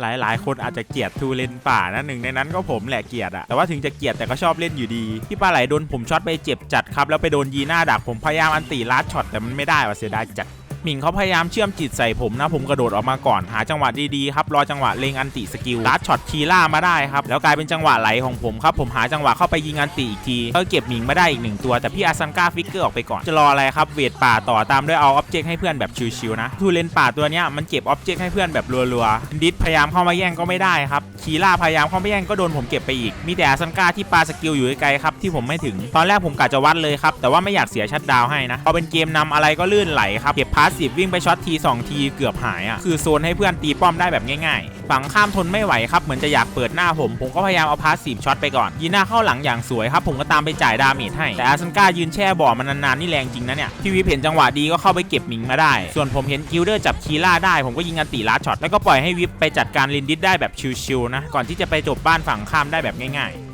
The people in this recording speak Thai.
หลายๆ คนอาจจะเกลียดทูเลนป่านะหนึ่งในนั้นก็ผมแหละเกลียดอะแต่ว่าถึงจะเกลียดแต่ก็ชอบเล่นอยู่ดีพี่ปลาไหลโดนผมช็อตไปเจ็บจัดครับแล้วไปโดนยีหน้าดักผมพยายามอันตีลัดช็อตแต่มันไม่ได้ว่ะเสียดายจัด หมิงเขาพยายามเชื่อมจิตใส่ผมนะ ผมกระโดดออกมาก่อนหาจังหวะดีๆครับรอจังหวะเลงอันติสกิลลัดช็อตคีล่ามาได้ครับแล้วกลายเป็นจังหวะไหลของผมครับผมหาจังหวะเข้าไปยิงอันติอีกทีก็เก็บหมิงมาได้อีกหนึ่งตัวแต่พี่อาซันกาฟิกเกอร์ออกไปก่อนจะรออะไรครับเวทป่าต่อตามด้วยเอาออบเจกต์ให้เพื่อนแบบชิวๆนะทูเลนป่าตัวเนี้ยมันเก็บออบเจกต์ให้เพื่อนแบบรัวๆดิสพยายามเข้ามาแย่งก็ไม่ได้ครับคีล่าพยายามเข้ามาแย่งก็โดนผมเก็บไปอีกมีแต่อาซันกาที่ปาสกิลอยู่ไกลๆครับที่ผมไม่ถึงตอนแรกผมกะจะวัดเลยครับแต่ว่าไม่อยากเสียชัดดาวให้นะพอเป็นเกมนำอะไรก็ลื่นไหลครับเก็บพาสซีฟวิ่งไปช็อตทีสองทีเกือบหายอะคือโซนให้เพื่อนตีป้อมได้แบบง่ายๆ ฝั่งข้ามทนไม่ไหวครับเหมือนจะอยากเปิดหน้าผม ผมก็พยายามเอาพาสซีฟช็อตไปก่อนยีน้าเข้าหลังอย่างสวยครับผมก็ตามไปจ่ายดาเมจให้ แต่อาซันก้ายืนแช่บ่อมันนานๆนี่แรงจริงนะเนี่ยพี่วิปเห็นจังหวะดีก็เข้าไปเก็บหมิงมาได้ ส่วนผมเห็นกิลเดอร์จับคีล่าได้ผมก็ยิงอันตีลัดช็อตแล้วก็ปล่อยให้วิปไปจัดการลินดิสได้แบบชิวๆนะก่อนที่จะไปจบบ้านฝั่งข้ามได้แบบง่ายๆ